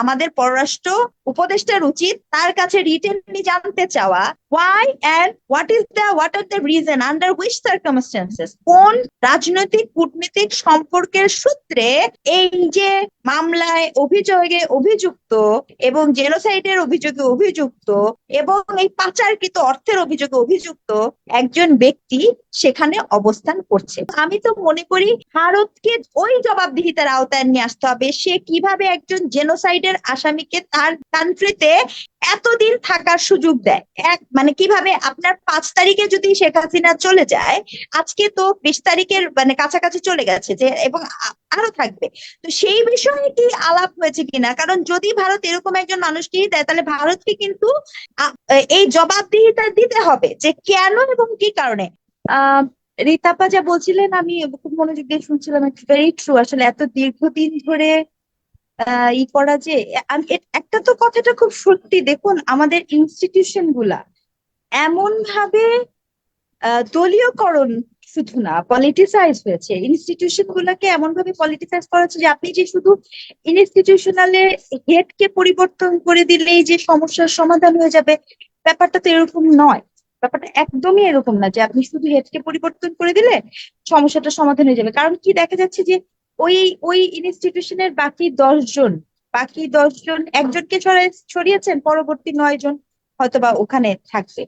আমাদের পররাষ্ট্র উপদেষ্টার উচিত তার কাছে রিটেনলি জানতে চাওয়া why and what is the what are the reason under which circumstances কোন রাজনৈতিক কূটনীতিক সম্পর্কের সূত্রে এই যে মামলায় অভিযোগে অভিযুক্ত এবং জেনোসাইডের অভিযোগে অভিযুক্ত এবং এই পাচারকৃত অর্থের অভিযোগে অভিযুক্ত একজন ব্যক্তি সেখানে অবস্থান করছে। আমি তো মনে করি ভারতকে ওই জবাবদিহিতার আওতায় নিয়ে আসতে হবে। সে কীভাবে একজন জেনোসাইডের আসামিকে তার কান্ট্রিতে এতদিন থাকার সুযোগ দেয়। এক মানে কীভাবে আপনার পাঁচ তারিখে যদি শেখ হাসিনা চলে যায়, আজকে তো বিশ তারিখের মানে কাছাকাছি চলে গেছে যে, এবং আরও থাকবে। তো সেই বিষয়ে কি আলাপ হয়েছে কিনা? কারণ যদি ভারত এরকম একজন মানুষকেই দেয়, তাহলে ভারতকে কিন্তু এই জবাবদিহিতা দিতে হবে যে কেন এবং কি কারণে? আহ রিতাপা যা বলছিলেন, আমি খুব মনোযোগ দিয়ে শুনছিলাম ভেরি ট্রু আসলে এত দীর্ঘদিন ধরে ই করা যে একটা তো কথাটা খুব সত্যি। দেখুন, আমাদের ইনস্টিটিউশনগুলা এমন ভাবে দলীয়করণ শুধু না পলিটিসাইজ হয়েছে। ইনস্টিটিউশন গুলাকে এমন ভাবে পলিটিসাইজ করা হচ্ছে যে, আপনি যে শুধু ইনস্টিটিউশনালে হেডকে পরিবর্তন করে দিলেই যে সমস্যার সমাধান হয়ে যাবে, ব্যাপারটা তো এরকম নয়। ব্যাপারটা একদমই এরকম না যে, আপনি শুধু হেডকে পরিবর্তন করে দিলে সমস্যাটা সমাধান হয়ে যাবে। কারণ কি দেখা যাচ্ছে যে ওই ওই ইনস্টিটিউশনের বাকি দশ জন বাকি দশ জন একজনকে ছড়িয়েছেন, পরবর্তী নয় জন হয়তোবা ওখানে থাকবে।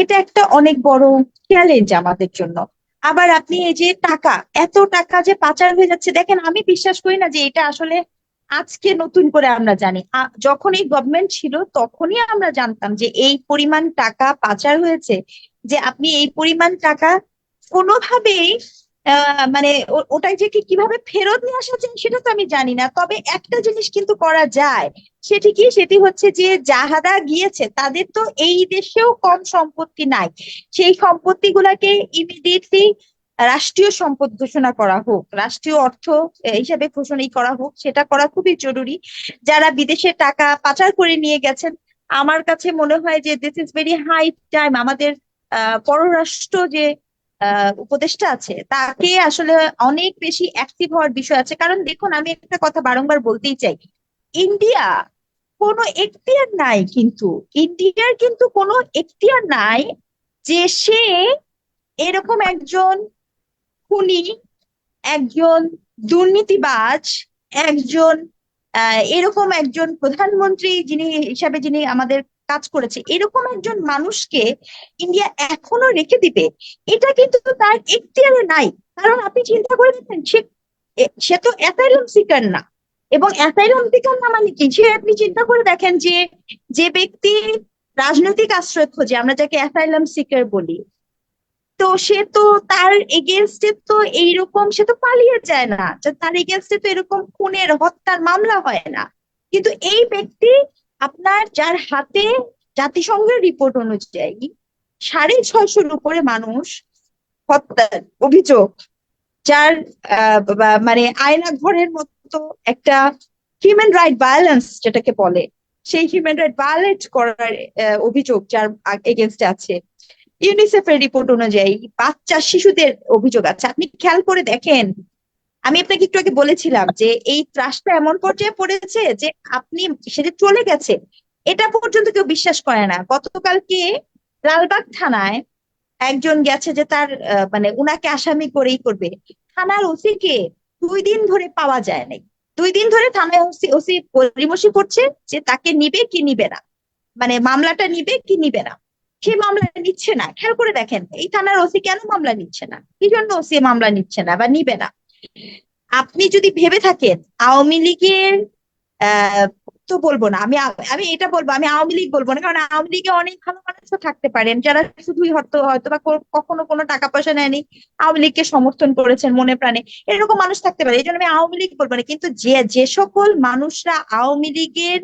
এটা একটা অনেক বড় চ্যালেঞ্জ আমাদের জন্য। আবার আপনি এই যে টাকা, এত টাকা যে পাচার হয়ে যাচ্ছে, দেখেন, আমি বিশ্বাস করি না যে এটা আসলে আজকে নতুন করে আমরা জানি। যখন এই গভর্নমেন্ট ছিল, তখনই আমরা জানতাম যে এই পরিমাণ টাকা পাচার হয়েছে, যে আপনি এই পরিমাণ টাকা কোনোভাবেই মানে ওটাই যে কীভাবে ফেরত নিয়ে আসা যায় সেটা তো আমি জানি না। তবে একটা জিনিস কিন্তু করা যায় সেটি কি সেটি হচ্ছে যে যাহারা গিয়েছে, তাদের তো এই দেশেও কম সম্পত্তি নাই। সেই সম্পত্তি গুলাকে ইমিডিয়েটলি রাষ্ট্রীয় সম্পদ ঘোষণা করা হোক, রাষ্ট্রীয় অর্থ হিসাবে ঘোষণাই করা হোক, সেটা করা খুবই জরুরি। যারা বিদেশে টাকা পাচার করে নিয়ে গেছেন, আমার কাছে মনে হয় যে this is very high time আমাদের, আহ, পররাষ্ট্র যে উপদেষ্টা আছে, তাকে আসলে অনেক বেশি অ্যাক্টিভ হওয়ার বিষয় আছে। কারণ দেখুন, আমি একটা কথা বারংবার বলতেই চাই, ইন্ডিয়া কোনো এখতিয়ার নাই কিন্তু, ইন্ডিয়ার কিন্তু কোনো এখতিয়ার নাই যে সে এরকম একজন খুনি, একজন দুর্নীতিবাজ, একজন এরকম একজন প্রধানমন্ত্রী যিনি হিসাবে যিনি আমাদের কাজ করেছে। এরকম একজন মানুষকে ইন্ডিয়া এখনও রেখে দিবে, এটা কিন্তু তার এখতিয়ারে নাই। কারণ আপনি চিন্তা করে দেখেন, সে সে তো অ্যাসাইলাম সিকার না। এবং অ্যাসাইলাম সিকার না মানে কি? সে আপনি চিন্তা করে দেখেন যে যে ব্যক্তি রাজনৈতিক আশ্রয় খোঁজে, আমরা যাকে অ্যাসাইলাম সিকার বলি, তো সে তো তার এগেনস্টে তো এইরকম, সে তো পালিয়ে যায় না। তার এগেনস্টে তো এরকম খুনের, হত্যার মামলা হয় না। কিন্তু এই ব্যক্তি আপনার যার হাতে জাতিসংঘের রিপোর্ট অনুযায়ী সাড়ে ছয়শোর উপরে মানুষ হত্যার অভিযোগ, যার মানে আয়না ঘরের মতো একটা হিউম্যান রাইট ভায়োলেন্স যেটাকে বলে, সেই হিউম্যান রাইট ভায়োলেট করার অভিযোগ যার এগেনস্টে আছে। ইউনিসেফের রিপোর্ট অনুযায়ী বাচ্চা শিশুদের অভিযোগ আছে। আপনি খেয়াল করে দেখেন আমি আপনাকে একটু আগে বলেছিলাম যে এই ত্রাসটা এমন পর্যায়ে পড়েছে যে আপনি সেটা চলে গেছে, এটা পর্যন্ত কেউ বিশ্বাস করে না। গতকালকে লালবাগ থানায় একজন গেছে যে তার মানে উনাকে আসামি করেই করবে। থানার ওসি কে দুই দিন ধরে পাওয়া যায় নাই দুই দিন ধরে থানায় ওসি ওসি পরিমর্শি করছে যে তাকে নিবে কি নিবে না। মানে মামলাটা নিবে কি নিবে না। সে মামলা নিচ্ছে না। খেয়াল করে দেখেন, এই থানার ওসি কেন মামলা নিচ্ছে না? কি জন্য ওসি মামলা নিচ্ছে না বা নিবে না? আপনি যদি ভেবে থাকেন, আওয়ামী লীগের তো বলব না, আমি আমি এটা বলব, আমি আওয়ামী লীগ বলব না, কারণ আওয়ামী লীগে অনেক ভালো মানুষও থাকতে পারেন, যারা শুধুই হয়তো হয়তো বা কখনো কোনো টাকা পয়সা নেয়নি, আওয়ামী লীগকে সমর্থন করেছেন মনে প্রাণে, এরকম মানুষ থাকতে পারে, এই জন্য আমি আওয়ামী লীগ বলব না, কিন্তু যে যে সকল মানুষরা আওয়ামী লীগের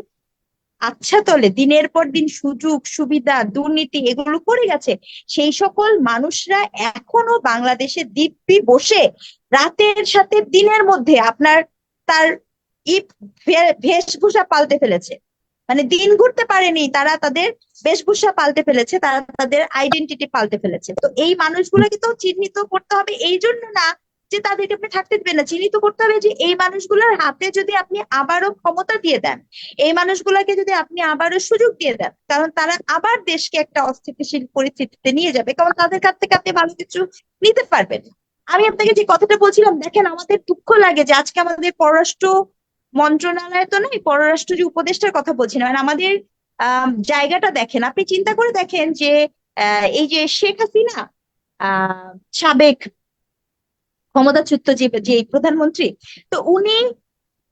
আচ্ছা তলে দিনের পর দিন সুযোগ, সুবিধা, দুর্নীতি এগুলো করে গেছে। সেই সকল মানুষরা এখনও বাংলাদেশে দিব্যি বসে রাতের সাথে দিনের মধ্যে আপনার তার ই ভে- বেশভূষা পাল্টে ফেলেছে। মানে দিন ঘুরতে পারেনি, তারা তাদের বেশভূষা পাল্টে ফেলেছে, তারা তাদের আইডেন্টিটি পাল্টে ফেলেছে। তো এই মানুষগুলোকে তো চিহ্নিত করতে হবে, এই জন্য না যে তাদেরকে আপনি থাকতে দিবেন না, চিহ্নিত করতে হবে যে এই মানুষগুলোর হাতে যদি আপনি আবারও ক্ষমতা দিয়ে দেন, এই মানুষগুলোকে যদি আপনি আবারও সুযোগ দিয়ে দেন কারণ তারা আবার দেশকে একটা অস্থিতিশীল পরিস্থিতিতে নিয়ে যাবে। কারণ তাদের কাছ থেকে আপনি ভালো কিছু নিতে পারবেন। আমি আপনাকে যে কথাটা বলছিলাম, দেখেন আমাদের দুঃখ লাগে যে আজকে আমাদের পররাষ্ট্র মন্ত্রণালয় তো নয়, পররাষ্ট্র যে উপদেষ্টার কথা বলছি না মানে আমাদের জায়গাটা দেখেন। আপনি চিন্তা করে দেখেন যে এই যে শেখ হাসিনা সাবেক ক্ষমতাচ্যুত যে যে প্রধানমন্ত্রী তো উনি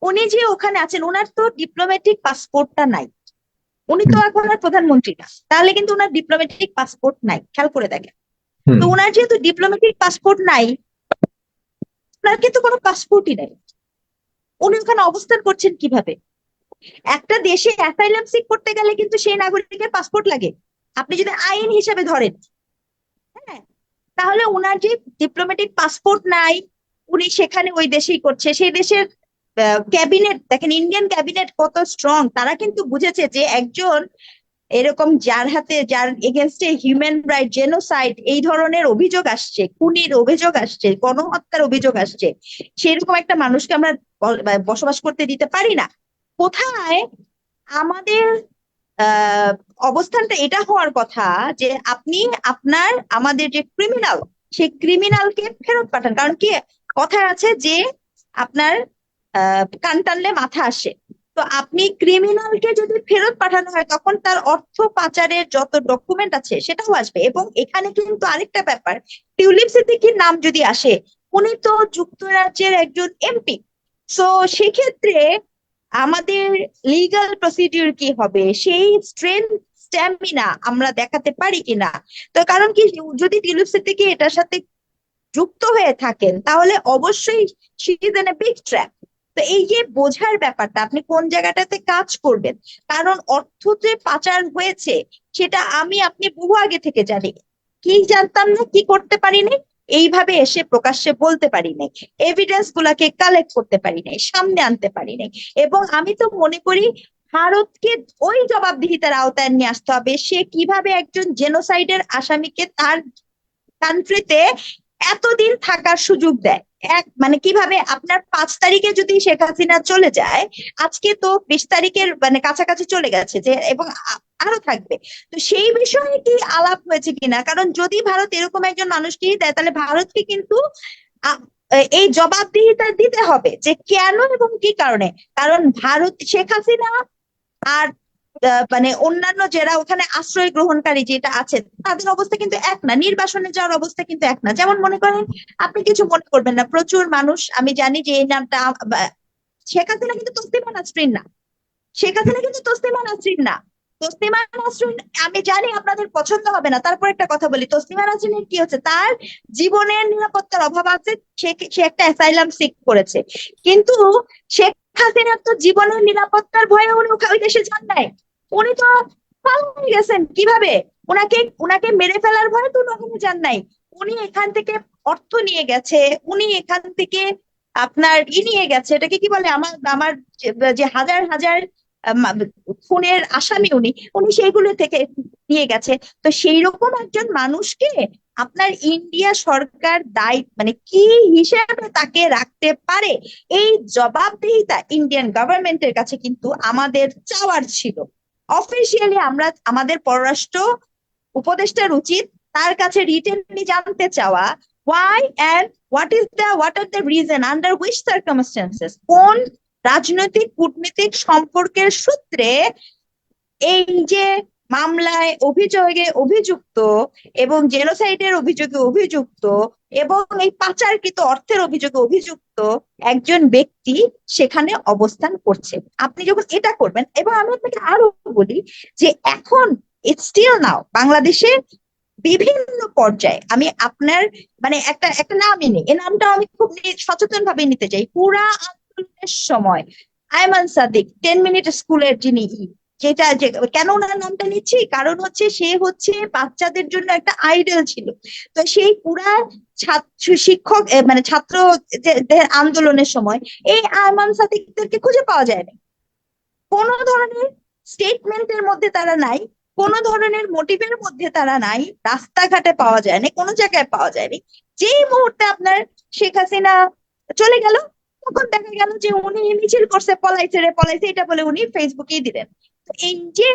উনি যে ওখানে আছেন ওনার তো ডিপ্লোম্যাটিক পাসপোর্টটা নাই। উনি তো এখন আর প্রধানমন্ত্রী না। তাহলে কিন্তু ওনার ডিপ্লোম্যাটিক পাসপোর্ট নাই খেয়াল করে দেখেন। তো ওনার যেহেতু ডিপ্লোম্যাটিক পাসপোর্ট নাই ওনার কিন্তু কোনো পাসপোর্টই নাই। উনি ওখানে অবস্থান করছেন কীভাবে? একটা দেশে অ্যাসাইলাম সিক করতে গেলে কিন্তু সেই নাগরিকের পাসপোর্ট লাগে। আপনি যদি আইন হিসাবে ধরেন হ্যাঁ তাহলে ওনার যে ডিপ্লোম্যাটিক পাসপোর্ট নাই, উনি সেখানে ওই দেশেই করছে। সেই দেশের ক্যাবিনেট দেখেন ইন্ডিয়ান ক্যাবিনেট কত স্ট্রং তারা কিন্তু বুঝেছে যে একজন এরকম যার হাতে, যার এগেনস্টে হিউম্যান রাইট জেনোসাইড এই ধরনের অভিযোগ আসছে, খুনির অভিযোগ আসছে, গণহত্যার অভিযোগ আসছে, সেরকম একটা মানুষকে আমরা বসবাস করতে দিতে পারি না। কোথায়? আমাদের অবস্থানটা এটা হওয়ার কথা যে আপনি আপনার, আমাদের যে ক্রিমিনাল সেই ক্রিমিনালকে ফেরত পাঠান। কারণ কি? কথায় আছে যে আপনার কান টানলে মাথা আসে। তো আপনি ক্রিমিনালকে যদি ফেরত পাঠানো হয়, তখন তার অর্থ পাচারের যত ডকুমেন্ট আছে, সেটাও আসবে। এবং এখানে কিন্তু আরেকটা ব্যাপার টিউলিপ সিদ্দিকীর নাম যদি আসে, উনি তো যুক্তরাজ্যের একজন এমপি সো সেক্ষেত্রে আমাদের লিগ্যাল প্রসিডিউর কি হবে? সেই স্ট্রেংথ স্ট্যামিনা আমরা দেখাতে পারি কিনা? তো কারণ কি, যদি টিউলিপ সিদ্দিকী এটার সাথে যুক্ত হয়ে থাকেন, তাহলে অবশ্যই শি এ বিগ ট্র্যাপ তো এই যে বোঝার ব্যাপারটা, আপনি কোন জায়গাটাতে কাজ করবেন? কারণ অর্থ যে পাচার হয়েছে, সেটা আমি, আপনি বহু আগে থেকে জানি। কি জানতাম না, কি করতে পারিনি? এইভাবে এসে প্রকাশ্যে বলতে পারি নাই এভিডেন্স গুলাকে কালেক্ট করতে পারি নাই, সামনে আনতে পারি নাই। এবং আমি তো মনে করি ভারতকে ওই জবাবদিহিতার আওতায় নিয়ে আসতে হবে, সে কীভাবে একজন জেনোসাইডের আসামিকে তার কান্ট্রিতে এতদিন থাকার সুযোগ দেয়। এক মানে কীভাবে আপনার পাঁচ তারিখে যদি শেখ হাসিনা চলে যায়, আজকে তো বিশ তারিখের মানে কাছাকাছি চলে গেছে যে, এবং আরও থাকবে। তো সেই বিষয়ে কি আলাপ হয়েছে কিনা? কারণ যদি ভারত এরকম একজন মানুষকে দেয়, তাহলে ভারতকে কিন্তু এই জবাবদিহিতা দিতে হবে যে কেন এবং কি কারণে। কারণ ভারত, শেখ হাসিনা আর মানে অন্যান্য যারা ওখানে আশ্রয় গ্রহণকারী যেটা আছে, তাদের অবস্থা কিন্তু এক না। নির্বাসনে যাওয়ার অবস্থা কিন্তু এক না। যেমন মনে করেন, আপনি কিছু মনে করবেন না। প্রচুর মানুষ, আমি জানি যে এই নামটা শেখ হাসিনা কিন্তু তসলিমা নাসরিন না। শেখ হাসিনা কিন্তু তসলিমা নাসরিন না। তসলিমা নাসরিন আমি জানি আপনাদের পছন্দ হবে না, তারপর একটা কথা বলি। তসলিমা নাসরিনের কি হচ্ছে? তার জীবনের নিরাপত্তার অভাব আছে, সে একটা অ্যাসাইলাম সিক করেছে। কিন্তু শেখ হাসিনার তো জীবনের নিরাপত্তার ভয়ে উনি ওই দেশে যান নাই। উনি তো পালিয়ে গেছেন কীভাবে? ওনাকে ওনাকে মেরে ফেলার ভয়ে তো ওখানে যান নাই। উনি এখান থেকে অর্থ নিয়ে গেছে, উনি এখান থেকে আপনার ই নিয়ে গেছে, এটাকে কি বলে? আমার আমার যে- হাজার হাজার খুনের আসামি উনি উনি সেইগুলো থেকে নিয়ে গেছে। তো সেই রকম একজন মানুষকে আপনার ইন্ডিয়া সরকার দায় মানে কি হিসেবে তাকে রাখতে পারে? এই জবাবদিহিতা ইন্ডিয়ান গভর্নমেন্টের কাছে কিন্তু আমাদের চাওয়ার ছিল। অফিসিয়ালি আমরা, আমাদের পররাষ্ট্র উপদেষ্টার উচিত তার কাছে রিটেনলি জানতে চাওয়া, why and what is the, what are the reason under which circumstances? কোন রাজনৈতিক কূটনীতিক সম্পর্কের সূত্রে এই যে মামলায় অভিযোগে অভিযুক্ত এবং জেনোসাইডের অভিযোগে অভিযুক্ত এবং এই পাচারকৃত অর্থের অভিযোগে অভিযুক্ত একজন ব্যক্তি সেখানে অবস্থান করছে। আপনি যখন এটা করবেন এবং আমি আপনাকে আরও বলি যে এখন স্টিল নাও বাংলাদেশের বিভিন্ন পর্যায়ে আমি আপনার মানে একটা একটা নামই নেই। এই নামটা আমি খুব সচেতন ভাবে নিতে চাই। পুরা আন্দোলনের সময়। আয়মান সাদিক টেন মিনিট স্কুলের যিনি যেটা যে, কেন ওনার নামটা নিচ্ছি? কারণ হচ্ছে সে হচ্ছে বাচ্চাদের জন্য একটা আইডল ছিল। তো সেই পুরা ছাত্র শিক্ষক মানে ছাত্র আন্দোলনের সময় এই আয়মান সাদিকদেরকে খুঁজে পাওয়া যায় না কোনো ধরনের স্টেটমেন্টের মধ্যে তারা নাই, কোনো ধরনের মোটিভের মধ্যে তারা নাই, রাস্তাঘাটে পাওয়া যায় না কোনো জায়গায় পাওয়া যায়নি। যেই মুহূর্তে আপনার শেখ হাসিনা চলে গেল তখন দেখা গেল যে উনি মিছিল করছে, পলাইছে রে, পলাইছে, এটা বলে উনি ফেসবুকেই দিলেন। তো এই যে,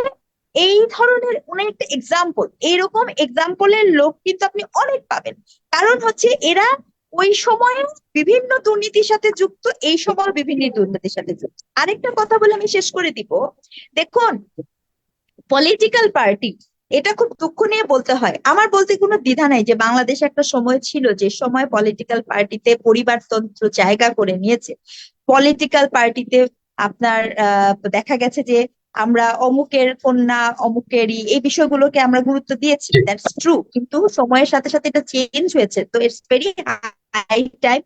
এই ধরনের উনি একটা এক্সাম্পল এইরকম এক্সাম্পলের লোক কিন্তু আপনি অনেক পাবেন। কারণ হচ্ছে এরা ওই সময়ে বিভিন্ন দুর্নীতির সাথে যুক্ত, এই সময় বিভিন্ন দুর্নীতির সাথে যুক্ত। আরেকটা কথা বলে আমি শেষ করে দিব। দেখুন পলিটিক্যাল পার্টি এটা খুব দুঃখ নিয়ে বলতে হয়। আমার বলতে কোনো দ্বিধা নাই যে বাংলাদেশে একটা সময় ছিল যে সময় পলিটিক্যাল পার্টিতে পরিবারতন্ত্র জায়গা করে নিয়েছে। পলিটিক্যাল পার্টিতে আপনার দেখা গেছে যে আমরা অমুকের কন্যা, অমুকেরই এই বিষয়গুলোকে আমরা গুরুত্ব দিয়েছি। দ্যাটস ট্রু কিন্তু সময়ের সাথে সাথে এটা চেঞ্জ হয়েছে। তো ইটস ভেরি হাই টাইম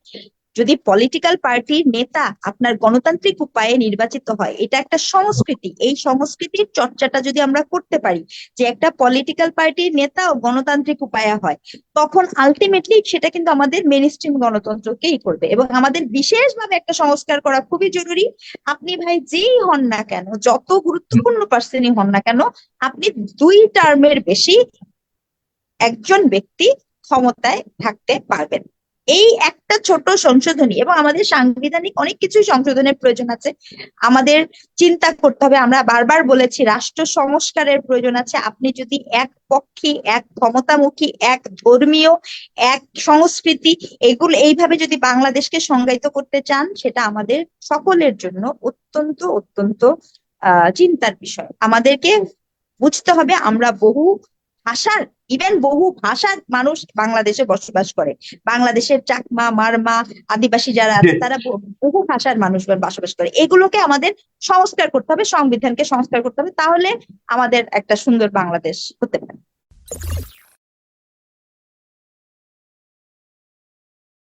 যদি পলিটিক্যাল পার্টির নেতা আপনার গণতান্ত্রিক উপায়ে নির্বাচিত হয়, এটা একটা সংস্কৃতি। এই সংস্কৃতির চর্চাটা যদি আমরা করতে পারি, যে একটা পলিটিক্যাল পার্টির নেতা ও গণতান্ত্রিক উপায়ে হয়, তখন আলটিমেটলি সেটা কিন্তু আমাদের মেন স্ট্রিম গণতন্ত্রকেই করবে। এবং আমাদের বিশেষভাবে একটা সংস্কার করা খুবই জরুরি। আপনি ভাই যেই হন না কেন, যত গুরুত্বপূর্ণ পার্সনই হন না কেন, আপনি দুই টার্মের বেশি একজন ব্যক্তি ক্ষমতায় থাকতে পারবেন। এই একটা ছোট সংশোধনী এবং আমাদের সাংবিধানিক অনেক কিছুই সংশোধনের প্রয়োজন আছে। আমাদের চিন্তা করতে হবে, আমরা বারবার বলেছি রাষ্ট্র সংস্কারের প্রয়োজন আছে। আপনি যদি এক পক্ষী এক ক্ষমতামুখী, এক ধর্মীয়, এক সংস্কৃতি, এগুলো এইভাবে যদি বাংলাদেশকে সংজ্ঞায়িত করতে চান, সেটা আমাদের সকলের জন্য অত্যন্ত অত্যন্ত চিন্তার বিষয়। আমাদেরকে বুঝতে হবে আমরা বহু ভাষার ইভেন বহু ভাষার মানুষ বাংলাদেশে বসবাস করে। বাংলাদেশের চাকমা, মারমা, আদিবাসী যারা আছে, তারা বহু- ভাষার মানুষগণ বসবাস করে। এগুলোকে আমাদের সংস্কার করতে হবে, সংবিধানকে সংস্কার করতে হবে, তাহলে আমাদের একটা সুন্দর বাংলাদেশ হতে পারে।